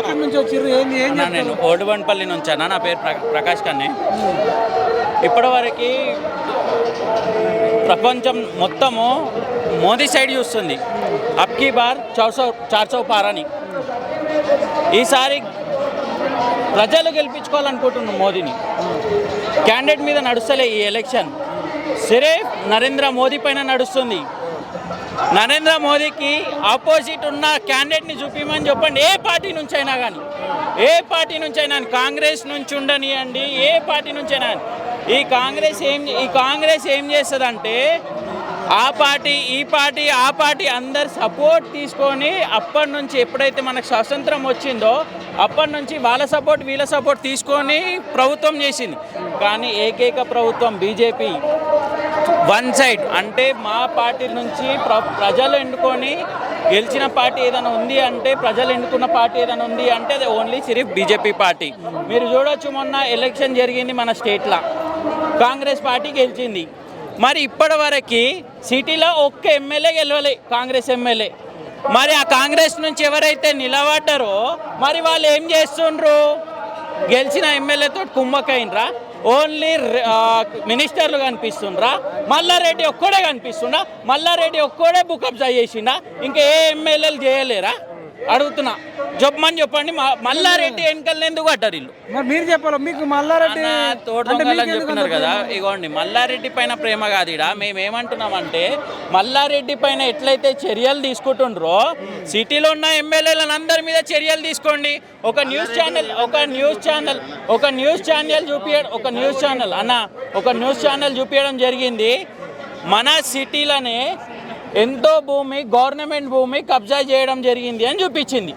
ఎక్కడి నుంచి అన్నా, నేను ఓడుబంపల్లి నుంచి అన్న నా పేరు ప్ర- ప్రకాష్ కన్నే. ఇప్పటివరకు ప్రపంచం మొత్తము మోదీ సైడ్ చూస్తుంది. అప్కీ బార్ చౌసౌ చార్చౌ పార్ అని ఈసారి ప్రజలు గెలిపించుకోవాలనుకుంటున్నాం మోదీని. క్యాండిడేట్ మీద నడుస్తలే ఈ ఎలక్షన్. సిరేఫ్ నరేంద్ర మోదీ పైన నడుస్తుంది. నరేంద్ర మోదీకి ఆపోజిట్ ఉన్న క్యాండిడేట్ని చూపించమని చెప్పండి. ఏ పార్టీ నుంచి అయినా కానీ ఏ పార్టీ నుంచి అయినా కాంగ్రెస్ నుంచి ఉండనియండి ఏ పార్టీ నుంచి అయినా ఈ కాంగ్రెస్ ఏం ఈ కాంగ్రెస్ ఏం చేస్తుందంటే ఆ పార్టీ ఈ పార్టీ ఆ పార్టీ అందరు సపోర్ట్ తీసుకొని అప్పటి నుంచి ఎప్పుడైతే మనకు స్వాతంత్రం వచ్చిందో అప్పటి నుంచి వాళ్ళ సపోర్ట్ వీళ్ళ సపోర్ట్ తీసుకొని ప్రభుత్వం చేసింది. కానీ ఏకైక ప్రభుత్వం బీజేపీ. One side. అంటే మా పార్టీ నుంచి ప్ర ప్రజలు ఎన్నుకొని గెలిచిన పార్టీ ఏదైనా ఉంది అంటే ప్రజలు ఎన్నుకున్న పార్టీ ఏదైనా ఉంది అంటే అది ఓన్లీ సిరిఫ్ బీజేపీ పార్టీ. మీరు చూడొచ్చు మొన్న ఎలక్షన్ జరిగింది మన స్టేట్లో. కాంగ్రెస్ పార్టీ గెలిచింది. మరి ఇప్పటి వరకు సిటీలో ఒక్క ఎమ్మెల్యే గెలవలే కాంగ్రెస్ ఎమ్మెల్యే. మరి ఆ కాంగ్రెస్ నుంచి ఎవరైతే నిలబడ్డారో మరి వాళ్ళు ఏం చేస్తుండ్రు? గెలిచిన ఎమ్మెల్యేతో కుమ్మకైనరా ఓన్లీ మినిస్టర్లు కనిపిస్తుండ్రా. మల్లారెడ్డి ఒక్కడే కనిపిస్తుండా? మల్లారెడ్డి ఒక్కడే బుకప్ చేసిండా? ఇంకా ఏ ఎమ్మెల్యేలు చేయలేరా? అడుగుతున్నా. చెప్పమని చెప్పండి మల్లారెడ్డి వెనకలు ఎందుకు కట్టారు వీళ్ళు? మరి మీరు చెప్పాలి? మీకు మల్లారెడ్డి అన్న, తోడు అంటే దొంగలని మీకు ఎందుకు చెప్పినారు అంత కదా? ఇగోండి మల్లారెడ్డి పైన ప్రేమ కాదు ఇడ మేము ఏమంటున్నామంటే మల్లారెడ్డి పైన ఎట్లయితే చర్యలు తీసుకుంటుండ్రో సిటీలో ఉన్న ఎమ్మెల్యేలను అందరి మీద చర్యలు తీసుకోండి. ఒక న్యూస్ ఛానల్ ఒక న్యూస్ ఛానల్ ఒక న్యూస్ ఛానల్ చూపించడం ఒక న్యూస్ ఛానల్ అన్న ఒక న్యూస్ ఛానల్ చూపించడం జరిగింది. మన సిటీలోనే ఎంతో భూమి గవర్నమెంట్ భూమి కబ్జా చేయడం జరిగింది అని చూపించింది.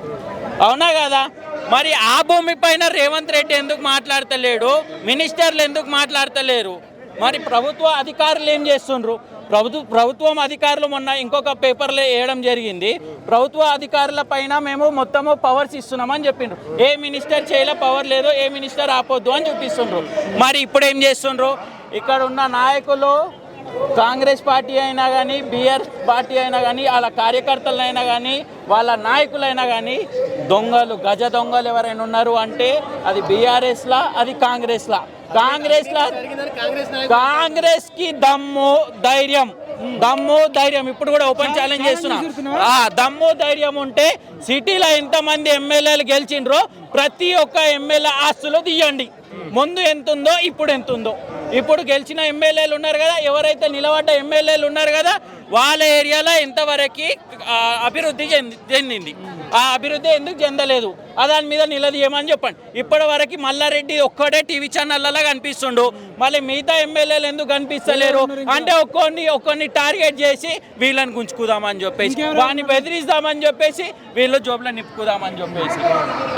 అవునా కదా? మరి ఆ భూమి పైన రేవంత్ రెడ్డి ఎందుకు మాట్లాడతలేడు? మినిస్టర్లు ఎందుకు మాట్లాడతలేరు? మరి ప్రభుత్వ అధికారులు ఏం చేస్తుండ్రు? ప్రభుత్వ ప్రభుత్వం అధికారులు మొన్న ఇంకొక పేపర్లో వేయడం జరిగింది. ప్రభుత్వ అధికారుల పైన మేము మొత్తము పవర్స్ ఇస్తున్నామని చెప్పిండ్రు. ఏ మినిస్టర్ చేయలే పవర్ లేదు ఏ మినిస్టర్ ఆపొద్దు అని చూపిస్తుండ్రు. మరి ఇప్పుడు ఏం చేస్తుండ్రు? ఇక్కడ ఉన్న నాయకులు కాంగ్రెస్ పార్టీ అయినా కానీ బీఆర్ పార్టీ అయినా కానీ వాళ్ళ కార్యకర్తలైనా కానీ వాళ్ళ నాయకులైనా కానీ దొంగలు గజ దొంగలు ఎవరైనా ఉన్నారు అంటే అది బీఆర్ఎస్లా అది కాంగ్రెస్లా. కాంగ్రెస్లా కాంగ్రెస్కి దమ్ము ధైర్యం. దమ్ము ధైర్యం. ఇప్పుడు కూడా ఓపెన్ ఛాలెంజ్ చేస్తున్నా. ఆ దమ్ము ధైర్యం ఉంటే సిటీలో ఎంతమంది ఎమ్మెల్యేలు గెలిచిండ్రో ప్రతి ఒక్క ఎమ్మెల్యే ఆస్తులు తీయండి. ముందు ఎంత ఉందో ఇప్పుడు ఎంత ఉందో ఇప్పుడు గెలిచిన ఎమ్మెల్యేలు ఉన్నారు కదా ఎవరైతే నిలబడ్డ ఎమ్మెల్యేలు ఉన్నారు కదా వాళ్ళ ఏరియాలో ఎంతవరకు ఆ, అభివృద్ధి చెంది చెందింది. ఆ అభివృద్ధి ఎందుకు చెందలేదు? ఆ దాని మీద నిలదీయమని చెప్పండి. ఇప్పటి వరకు మల్లారెడ్డి ఒక్కడే టీవీ ఛానళ్ళలో కనిపిస్తుండు. మళ్ళీ మిగతా ఎమ్మెల్యేలు ఎందుకు కనిపిస్తలేరు? అంటే ఒక్కొన్ని ఒక్కొన్ని టార్గెట్ చేసి వీళ్ళని గుంజుకుదామని చెప్పేసి వాడిని బెదిరిస్తామని చెప్పేసి వీళ్ళు జోబులో నింపుకుదామని చెప్పేసి.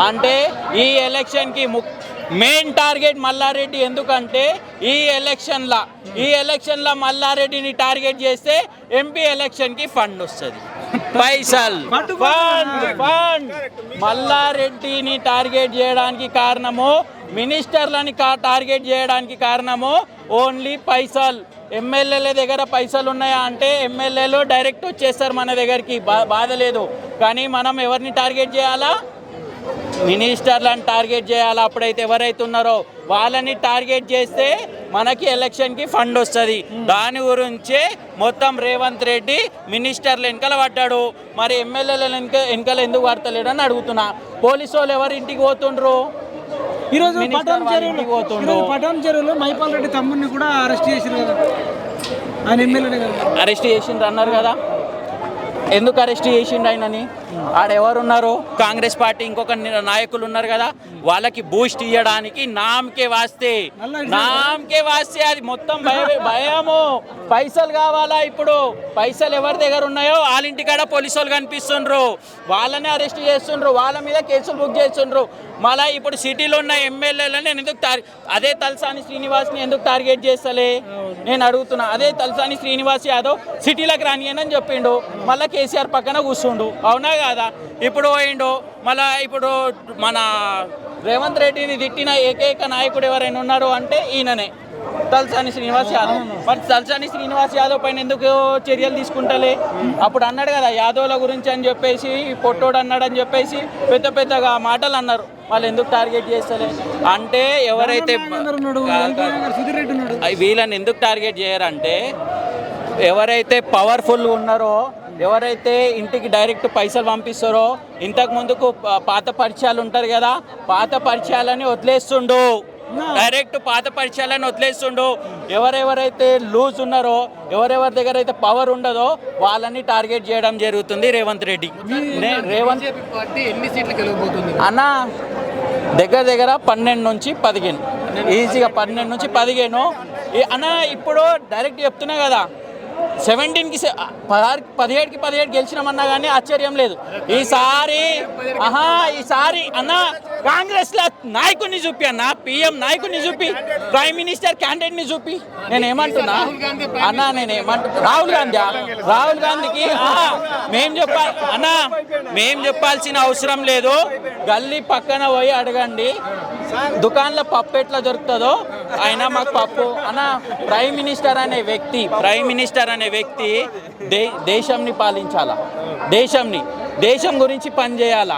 అంటే ఈ ఎలక్షన్కి ము మెయిన్ టార్గెట్ మల్లారెడ్డి ఎందుకంటే ఈ ఎలక్షన్ల ఈ ఎలక్షన్ల మల్లారెడ్డిని టార్గెట్ చేస్తే ఎంపీ ఎలక్షన్కి ఫండ్ వస్తుంది. పైసల్. Fund fund. మల్లారెడ్డిని టార్గెట్ చేయడానికి కారణము మినిస్టర్లని కా- టార్గెట్ చేయడానికి కారణము ఓన్లీ పైసల్. ఎమ్మెల్యేల దగ్గర పైసలు ఉన్నాయా అంటే ఎమ్మెల్యేలు డైరెక్ట్ వచ్చేస్తారు మన దగ్గరికి బా బాధ లేదు. కానీ మనం ఎవరిని టార్గెట్ చేయాలా? మినిస్టర్లను టార్గెట్ చేయాలి. అప్పుడైతే ఎవరైతే ఉన్నారో వాళ్ళని టార్గెట్ చేస్తే మనకి ఎలక్షన్కి ఫండ్ వస్తుంది. దాని గురించే మొత్తం రేవంత్ రెడ్డి మినిస్టర్లు వెనకాల పడ్డాడు. మరి ఎమ్మెల్యేల వెనక వెనకాల ఎందుకు పడతలేడు అని అడుగుతున్నా. పోలీసు వాళ్ళు ఎవరు ఇంటికి పోతుండ్రు? ఈరోజు వాళ్ళ చెరువులో మైపాల్ రెడ్డి తమ్ముడిని కూడా అరెస్ట్ చేశారు కదా. ఆయన ఎమ్మెల్యే కదా. అరెస్ట్ చేసిండ్రు అన్నారు కదా. ఎందుకు అరెస్ట్ చేసిండు ఆయనని? ఆడెవరున్నారు కాంగ్రెస్ పార్టీ ఇంకొక నాయకులు ఉన్నారు కదా. వాళ్ళకి బూస్ట్ ఇవ్వడానికి నామకే వాస్తే. నామకే వాస్తే అది మొత్తం భయ భయము. పైసలు కావాలా ఇప్పుడు? పైసలు ఎవరి దగ్గర ఉన్నాయో? వాళ్ళ ఇంటికాడ పోలీసు వాళ్ళు కనిపిస్తుండ్రు. వాళ్ళని అరెస్ట్ చేస్తుండ్రు. వాళ్ళ మీద కేసులు బుక్ చేస్తుండ్రు. మళ్ళీ ఇప్పుడు సిటీలో ఉన్న ఎమ్మెల్యేలను నేను ఎందుకు టార్ అదే తలసాని శ్రీనివాస్ని ఎందుకు టార్గెట్ చేస్తలే? నేను అడుగుతున్నా. అదే తలసాని శ్రీనివాస్ యాదవ్ సిటీలకు రానియనని చెప్పిండు. మళ్ళీ కేసీఆర్ పక్కన కూర్చుండు. అవునా కాదా? ఇప్పుడు పోయిండు. మళ్ళా ఇప్పుడు మన రేవంత్ రెడ్డిని తిట్టిన ఏకైక నాయకుడు ఎవరైనా ఉన్నారు అంటే ఈయననే. తలసాని శ్రీనివాస్ యాదవ్. మరి తలసాని శ్రీనివాస్ యాదవ్ పైన ఎందుకు చర్యలు తీసుకుంటలే? అప్పుడు అన్నాడు కదా యాదవ్ల గురించి అని చెప్పేసి పొట్టోడు అన్నాడు అని చెప్పేసి పెద్ద పెద్దగా మాటలు అన్నారు. వాళ్ళు ఎందుకు టార్గెట్ చేస్తలే? అంటే ఎవరైతే వీళ్ళని ఎందుకు టార్గెట్ చేయరంటే ఎవరైతే పవర్ఫుల్ ఉన్నారో ఎవరైతే ఇంటికి డైరెక్ట్ పైసలు పంపిస్తారో ఇంతకు ముందుకు పాత పరిచయాలు ఉంటారు కదా పాత పరిచయాలని వదిలేస్తుండు. డైరెక్ట్ పాత పరిచయాలను వదిలేస్తుండు. ఎవరెవరైతే లూజ్ ఉన్నారో ఎవరెవరి దగ్గర అయితే పవర్ ఉండదో వాళ్ళని టార్గెట్ చేయడం జరుగుతుంది రేవంత్ రెడ్డి. రేవంత్ పార్టీ ఎన్ని సీట్లు గెలవబోతుంది? అన్న దగ్గర దగ్గర పన్నెండు నుంచి పదిహేను. ఈజీగా పన్నెండు నుంచి పదిహేను. అన్న ఇప్పుడు డైరెక్ట్ చెప్తున్నా కదా సెవెంటీన్కి పదహారు పదిహేడుకి పదిహేడు గెలిచినామన్నా కానీ ఆశ్చర్యం లేదు. ఈసారి ఆహా ఈసారి అన్న కాంగ్రెస్లో నాయకుడిని చూపి అన్న పిఎం నాయకుడిని చూపి ప్రైమ్ మినిస్టర్ క్యాండిడేట్ని చూపి. నేను ఏమంటున్నా అన్న నేను ఏమంటున్నా రాహుల్ గాంధీ రాహుల్ గాంధీకి మేం చెప్పాలి అన్న మేం చెప్పాల్సిన అవసరం లేదు. గల్లీ పక్కన పోయి అడగండి. దుకాణంలో పప్పు ఎట్లా దొరుకుతుందో ఆయన మాకు పప్పు. అన్న ప్రైమ్ మినిస్టర్ అనే వ్యక్తి ప్రైమ్ మినిస్టర్ అనే వ్యక్తి దే దేశంని పాలించాలా? దేశంని. దేశం గురించి పనిచేయాలా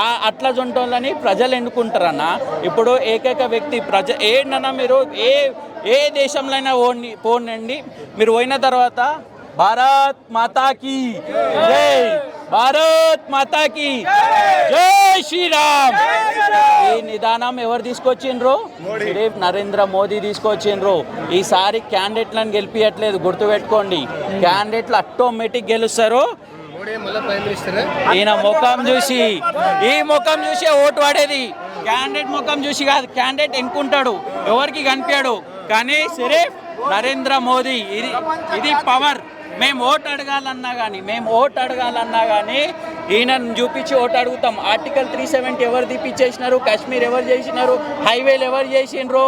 ఆ అట్లా జొంటోళ్ళని ప్రజలు ఎన్నుకుంటారన్న? ఇప్పుడు ఏకైక వ్యక్తి ప్రజ ఏంటన్నా మీరు ఏ ఏ దేశంలో ఓని పోనండి మీరు పోయిన తర్వాత భారత్ మాతాకి జై. భారత్ మాతాకి జై. శ్రీరామ్. ఈ నిదానం ఎవరు తీసుకొచ్చిండ్రు? శ్రీ నరేంద్ర మోదీ తీసుకొచ్చిండ్రు. ఈసారి క్యాండిడేట్లను గెలిపియట్లేదు గుర్తుపెట్టుకోండి. క్యాండిడేట్లు ఆటోమేటిక్ గెలుస్తారు. ఈయన ముఖం చూసి ఈ ముఖం చూసి ఓటు పడేది. క్యాండిడేట్ ముఖం చూసి కాదు క్యాండిడేట్ ఎన్నుకుంటాడు. ఎవరికి కనిపించాడు. కానీ సరే నరేంద్ర మోదీ ఇది ఇది పవర్. మేము ఓటు అడగాలన్నా కానీ మేము ఓటు అడగాలన్నా కానీ ఈయనను చూపించి ఓటు అడుగుతాం. ఆర్టికల్ త్రీ సెవెంటీ ఎవరు తీపిచ్చేసినారు? కాశ్మీర్ ఎవరు చేసినారు? హైవేలు ఎవరు చేసిండ్రు?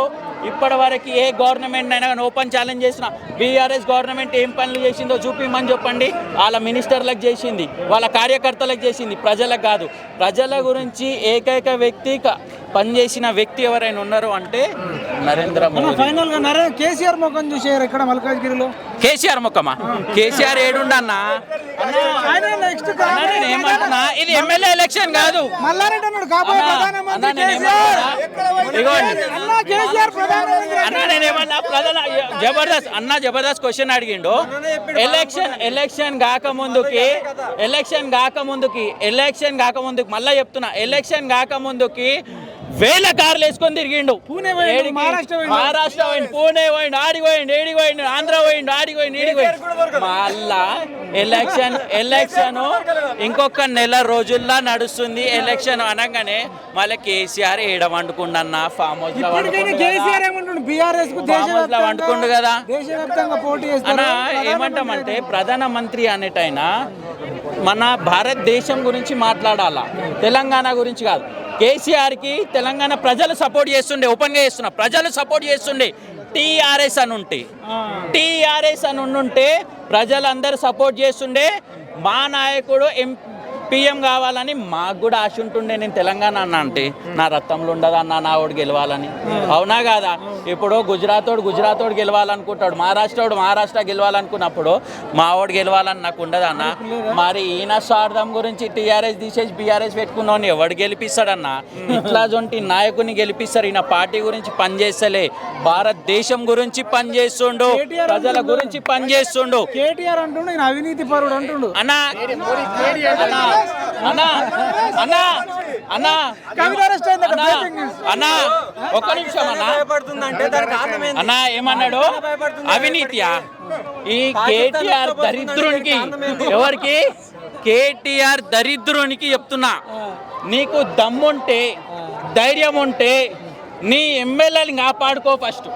ఇప్పటి వరకు ఏ గవర్నమెంట్ అయినా కానీ ఓపెన్ ఛాలెంజ్ చేసిన బీఆర్ఎస్ గవర్నమెంట్ ఏం పనులు చేసిందో చూపిమని చెప్పండి. వాళ్ళ మినిస్టర్లకు చేసింది వాళ్ళ కార్యకర్తలకు చేసింది ప్రజలకు కాదు. ప్రజల గురించి ఏకైక వ్యక్తి పనిచేసిన వ్యక్తి ఎవరైనా ఉన్నారు అంటే నరేంద్ర మోదీ ఫైనల్గా నరే కేసీఆర్ ముఖం చూసారు ఇక్కడ మల్కాజ్గిరిలో? కేసీఆర్ ముఖమా కేసీఆర్ ఏడుండన్నా? అన్నా ఏమంటున్నా? ఇది ఎమ్మెల్యే ఎలక్షన్ కాదు. అన్నా, నేనేమన్నా? జబర్దస్త్ అన్న జబర్దస్త్ క్వశ్చన్ అడిగిండు. ఎలక్షన్ ఎలక్షన్ కాక ముందుకి ఎలక్షన్ కాక ముందుకి ఎలక్షన్ కాక ముందుకి మళ్ళా చెప్తున్నా. ఎలక్షన్ కాక ముందుకి వేల కార్లు వేసుకొని తిరిగిండు. పూణే పోయిండు, ఏడికి? మహారాష్ట్ర పోయిండు. పోయిండు పూణే పోయిండు ఆడికి పోయిండు ఏడికి పోయిండు ఆంధ్ర పోయిండు ఆడికి పోయిండు ఈడికి పోయిండు. మళ్ళా ఎలక్షన్ ఎలక్షన్ ఇంకొక నెల రోజుల్లో నడుస్తుంది ఎలక్షన్ అనగానే మళ్ళీ కేసీఆర్ ఏడవండుకుండన్న ఫామ్ హౌస్లో ఇప్పటికైనా వండుకుండు కు ఫామ్ హౌస్లో వండుకుండు కదా. అన్న ఏమంటామంటే ప్రధానమంత్రి అనేటైనా మన భారతదేశం గురించి మాట్లాడాలా? తెలంగాణ గురించి కాదు. కేసీఆర్కి తెలంగాణ ప్రజలు సపోర్ట్ చేస్తుండే ఓపెన్గా చేస్తున్నా. ప్రజలు సపోర్ట్ చేస్తుండే టీఆర్ఎస్ అని ఉంటే. టీఆర్ఎస్ అని ఉండుంటే ప్రజలందరూ సపోర్ట్ చేస్తుండే. మా నాయకుడు ఎం పిఎం కావాలని మాకు కూడా ఆశ ఉంటుండే నేను తెలంగాణ అన్న అంటే. నా రక్తంలో ఉండదు అన్న నా ఓడి గెలవాలని. అవునా కాదా? ఇప్పుడు గుజరాత్ వాడు గుజరాత్ వాడు గెలవాలనుకుంటాడు మహారాష్ట్ర వాడు మహారాష్ట్ర గెలవాలనుకున్నప్పుడు మా వాడు గెలవాలని నాకు ఉండదు అన్న? మరి ఈయన స్వార్థం గురించి టీఆర్ఎస్ తీసేసి బీఆర్ఎస్ పెట్టుకున్నాను ఎవడు గెలిపిస్తాడన్న? ఇట్లా జొంటి నాయకుని గెలిపిస్తారు. ఈయన పార్టీ గురించి పనిచేస్తలే. భారతదేశం గురించి పనిచేస్తుండు. ప్రజల గురించి పనిచేస్తుండు. కేటీఆర్ అంటుండు అవినీతి పరుడు అంటుండు. అన్న అన్న అన్న అన్న. అన్న ఒక్క నిమిషం అన్న. ఏమన్నాడు? అవినీతియా? ఈ కేటీఆర్ దరిద్రునికి ఎవరికి? కేటీఆర్ దరిద్రునికి చెప్తున్నా. నీకు దమ్ముంటే ధైర్యం ఉంటే నీ ఎమ్మెల్యేని కాపాడుకో ఫస్ట్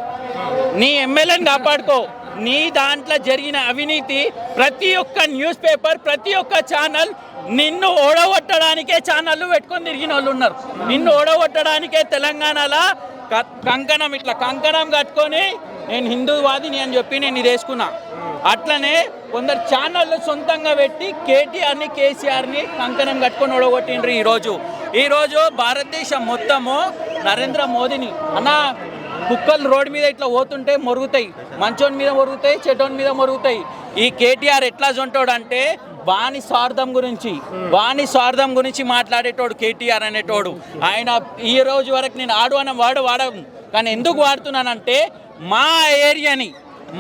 నీ ఎమ్మెల్యేని కాపాడుకో. నీ దాంట్లో జరిగిన అవినీతి ప్రతి ఒక్క న్యూస్ పేపర్ ప్రతి ఒక్క ఛానల్ నిన్ను ఓడగొట్టడానికే ఛానళ్ళు పెట్టుకొని తిరిగిన వాళ్ళు ఉన్నారు. నిన్ను ఓడగొట్టడానికే తెలంగాణలో క- కంకణం ఇట్లా కంకణం కట్టుకొని నేను హిందూవాదిని అని చెప్పి నేను ఇది వేసుకున్నా. అట్లనే కొందరు ఛానళ్ళు సొంతంగా పెట్టి కేటీఆర్ని కేసీఆర్ని కంకణం కట్టుకొని ఓడగొట్టిండ్రు ఈరోజు. ఈరోజు భారతదేశం మొత్తము నరేంద్ర మోదీని అన్న కుక్కలు రోడ్డు మీద ఇట్లా పోతుంటే మొరుగుతాయి. మంచోని మీద మొరుగుతాయి చెడ్డోని మీద మొరుగుతాయి. ఈ కేటీఆర్ ఎట్లా జొంటాడంటే అంటే స్వార్థం గురించి వాణి స్వార్థం గురించి మాట్లాడేటోడు కేటీఆర్ అనేటోడు. ఆయన ఈ రోజు వరకు నేను ఆడు అన్న వాడు వాడను. కానీ ఎందుకు వాడుతున్నానంటే మా ఏరియాని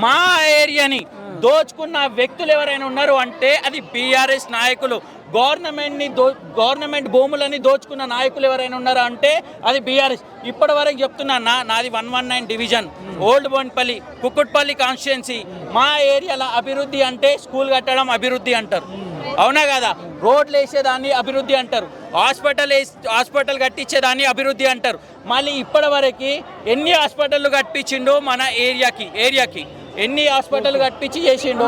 మా ఏరియాని దోచుకున్న వ్యక్తులు ఎవరైనా ఉన్నారు అంటే అది బీఆర్ఎస్ నాయకులు. గవర్నమెంట్ని దో గవర్నమెంట్ భూములని దోచుకున్న నాయకులు ఎవరైనా ఉన్నారా అంటే అది బీఆర్ఎస్. ఇప్పటి వరకు చెప్తున్నా నా నాది one one nine division. Old Bowenpally Kukatpally constituency మా ఏరియాలో అభివృద్ధి అంటే స్కూల్ కట్టడం అభివృద్ధి అంటారు. అవునా కదా? రోడ్లు వేసేదాన్ని అభివృద్ధి అంటారు. హాస్పిటల్ వేసి హాస్పిటల్ కట్టించేదాన్ని అభివృద్ధి అంటారు. మళ్ళీ ఇప్పటివరకు ఎన్ని హాస్పిటల్ కట్టించిండో మన ఏరియాకి ఏరియాకి. ఎన్ని హాస్పిటల్ కట్టించి చేసిండో